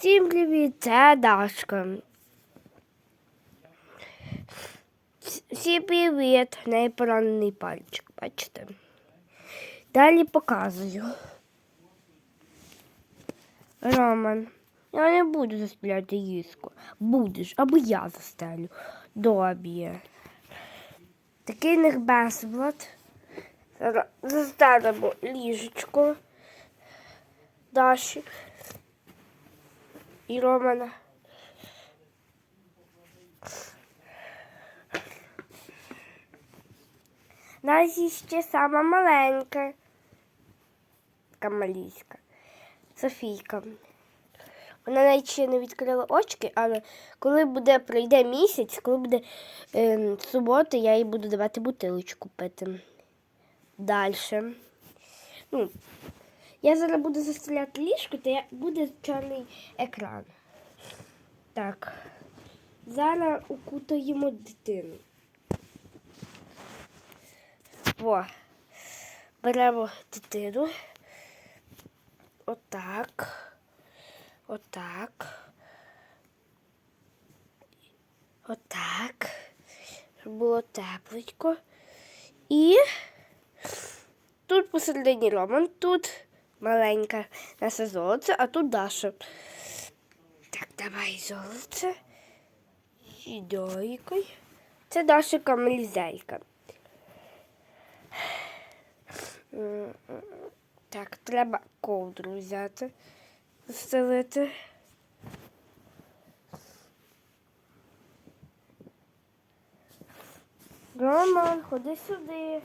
Всім привіт, це Дашка. Вс- Всім привіт, в поранений пальчик, бачите? Далі показую. Роман, я не буду застеляти їску. Будеш, або я застелю. Добре. Такий них безлад. Зараз Застелимо ліжечко. Даші і Романа. Нас ще сама маленька. Така маліська. Софійка. Вона навіть ще не відкрила очки, але коли буде пройде місяць, коли буде е, субота, я їй буду давати бутилочку пити. Далі. Ну, я зараз буду застеляти ліжко, то буде чорний екран. Так. Зараз укутаємо дитину. О. Беремо дитину. Отак. Отак. Отак. Щоб було тепленько. І тут посередині Роман, тут маленька наша золоце, а тут Даша. Так, давай золоце. Сідойкою. Це Даша м, Так, треба ковдру взяти, застелити. Роман, ходи сюди.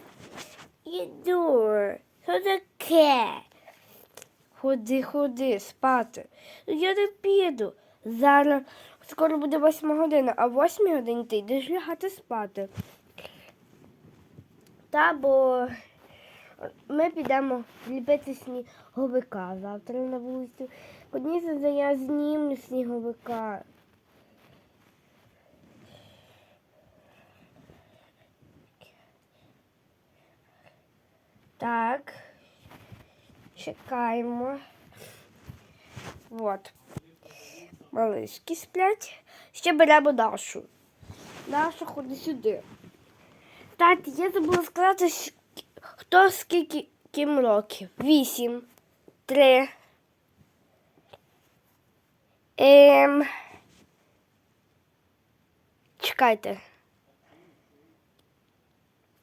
Іду. Що таке? Ходи, ходи, спати. Ну, Я не піду. Зараз скоро буде восьма година, а в восьмій годині ти йдеш лягати спати. Та бо ми підемо ліпити сніговика завтра на вулицю. Одніше я знімлю сніговика. Так. Чекаємо. Вот. Малишки сплять. Ще беремо Дашу. Даша, ходи сюди. Таті, я забула сказати, хто скільки ким років. Вісім. Три. Ем. Чекайте.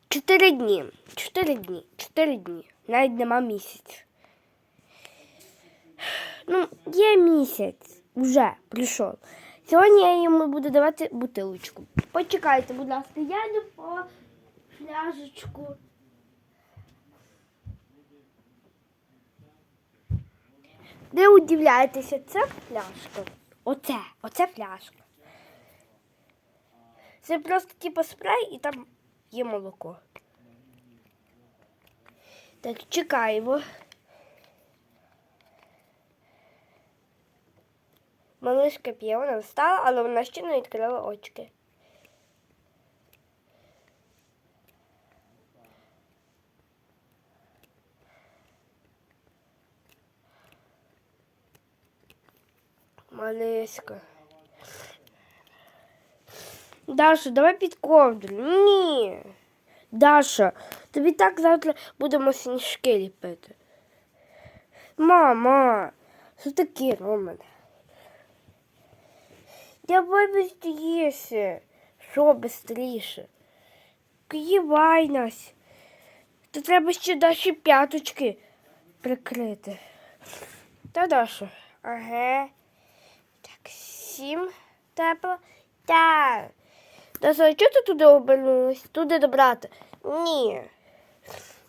Чотири дні. Чотири дні. Чотири дні. Навіть нема місяць. Ну, є місяць. Уже прийшов. Сьогодні я йому буду давати бутилочку. Почекайте, будь ласка, я йду по пляжечку. Не удивляйтеся, це пляшка. Оце, оце пляшка. Це просто типу спрей і там є молоко. Так, чекаємо. Малишка п'є, вона встала, але вона ще не відкрила очки. Малишка. Даша, давай під ковдру. Ні. Даша, тобі так завтра будемо сніжки ліпити. Мама, що таке, Роман? Давай быстріше. Що быстріше? Кивай нас. То треба ще Даші п'яточки прикрити. Та Даша. Ага. Так, сім тепло. Так. Даша, а чого ти туди обернулась? Туди добрати? Ні.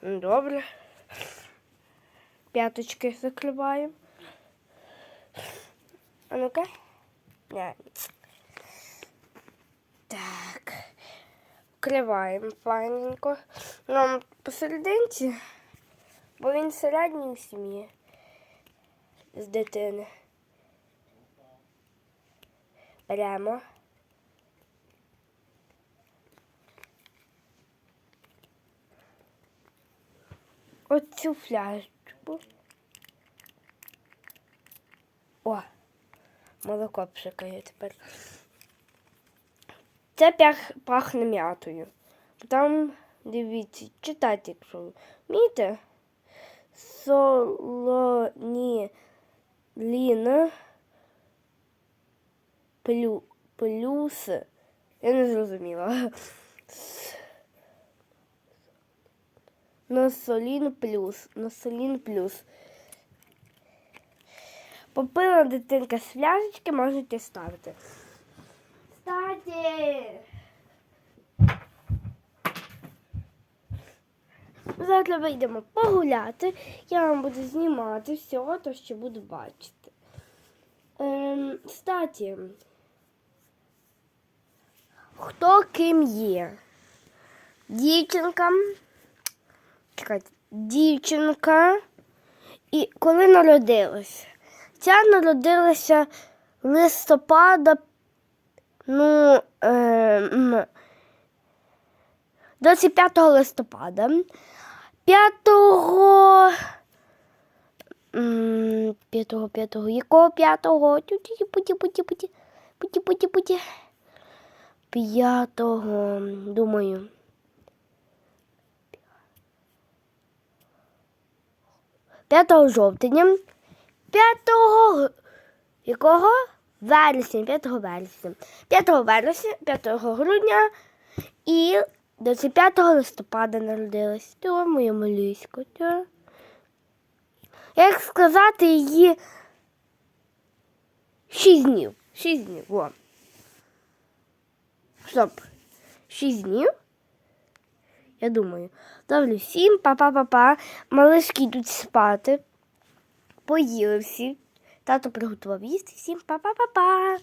Ну, Добре. П'яточки закриваємо. А ну-ка. Так. Вкриваємо файненько. Нам посерединці, бо він середній в сім'ї з дитини. Беремо. Оцю фляжечку. О, молоко пшикає тепер. Це пах, пахне м'ятою. Там, дивіться, читайте, якщо вмієте. Солоні лін плю, плюс. Я не зрозуміла. Носолін плюс. Носолін плюс. Попила дитинка з фляжечки, можете ставити. Кстати. Завтра вийдемо погуляти. Я вам буду знімати все, то що буду бачити. Ем, кстати, хто ким є? Дівчинка. Чекайте, дівчинка. І коли народилася? Ця народилася листопада, ну, ем, 25 листопада. 5 м, 5 5 якого 5 путі путі путі путі путі 5 думаю. П'ятого жовтня, 5 якого вересня, 5 вересня, 5 вересня, 5 грудня і 25 листопада народилась. То моя малюська. Як сказати її 6 днів. 6 днів. О. Стоп. 6 днів. Я думаю. Добре, всім па-па-па-па. Малишки йдуть спати. Поїли всі. Тато приготував їсти. Всім па-па-па-па.